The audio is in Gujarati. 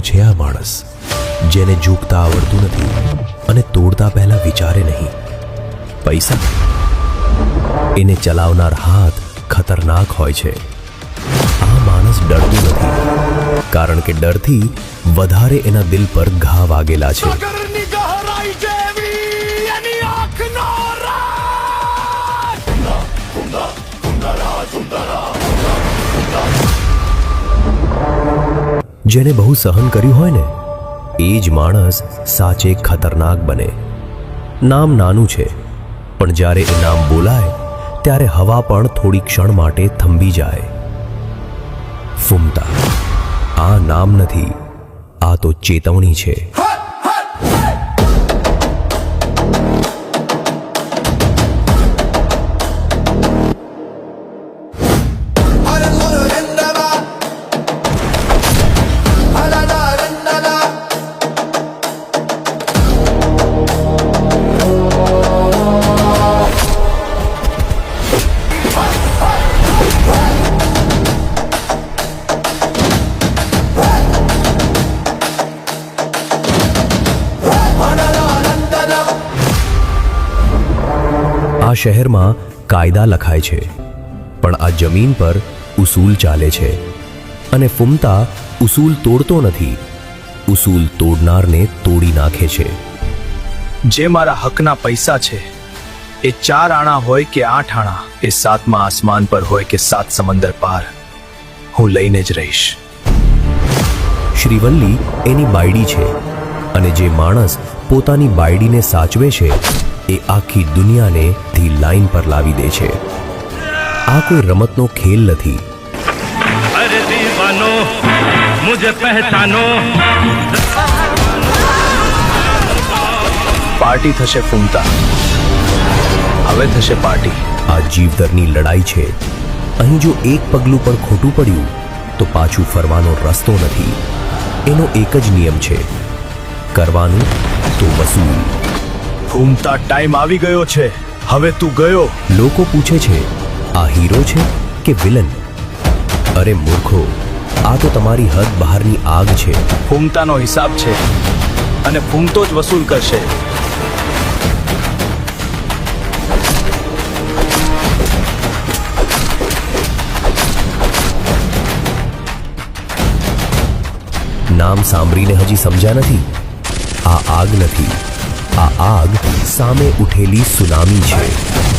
છે આ માણસ, જેને ઝૂકતા આવડતું નથી અને તોડતા પહેલા વિચારે નહીં. પૈસા? એને ચલાવનાર હાથ ખતરનાક હોય છે. આ માણસ ડરતું નથી, કારણ કે ડરથી વધારે એના દિલ પર ઘા વાગેલા છે. જેને બહુ સહન કર્યું હોય ને, એ જ માણસ સાચે ખતરનાક બને. નામ નાનું છે, પણ જ્યારે એ નામ બોલાય, ત્યારે હવા પણ થોડી ક્ષણ માટે થંભી જાય. ફૂમતા. આ નામ નથી, આ તો ચેતવણી છે. આ શહેરમાં કાયદા લખાય છે પણ આ જમીન પર ઉસૂલ ચાલે છે અને ફૂમતા ઉસૂલ તોડતો નથી ઉસૂલ તોડનારને તોડી નાખે છે. જે મારા હકના પૈસા છે એ ચાર આણા હોય કે આઠ આણા એ સાતમા આસમાન પર હોય કે સાત સમંદર પાર હું લઈને જ રહીશ. શ્રીવલ્લી એની બાયડી છે અને જે માણસ પોતાની બાયડીને સાચવે છે એ આખી દુનિયાને ધી લાઈન પર લાવી દે છે. આ કોઈ રમતનો ખેલ નથી. પાર્ટી થશે ફૂમતા. હવે થશે પાર્ટી. આ જીવદરની લડાઈ છે. અહીં જો એક પગલું પણ ખોટું પડ્યું તો પાછું ફરવાનો રસ્તો નથી. એનો એક જ નિયમ છે. કરવાનું તો વસૂલ. ફૂમતા ટાઈમ આવી ગયો છે. હવે તું ગયો. લોકો પૂછે છે આ હીરો છે કે વિલન અરે મૂર્ખો આ તો તમારી હદ બહારની આગ છે. ફૂમતાનો હિસાબ છે અને ફૂમતો જ વસૂલ કરશે. નામ સાંભળીને હજી સમજ્યા નથી? આ આગ નથી. આ આગ સામે ઉઠેલી સુનામી છે.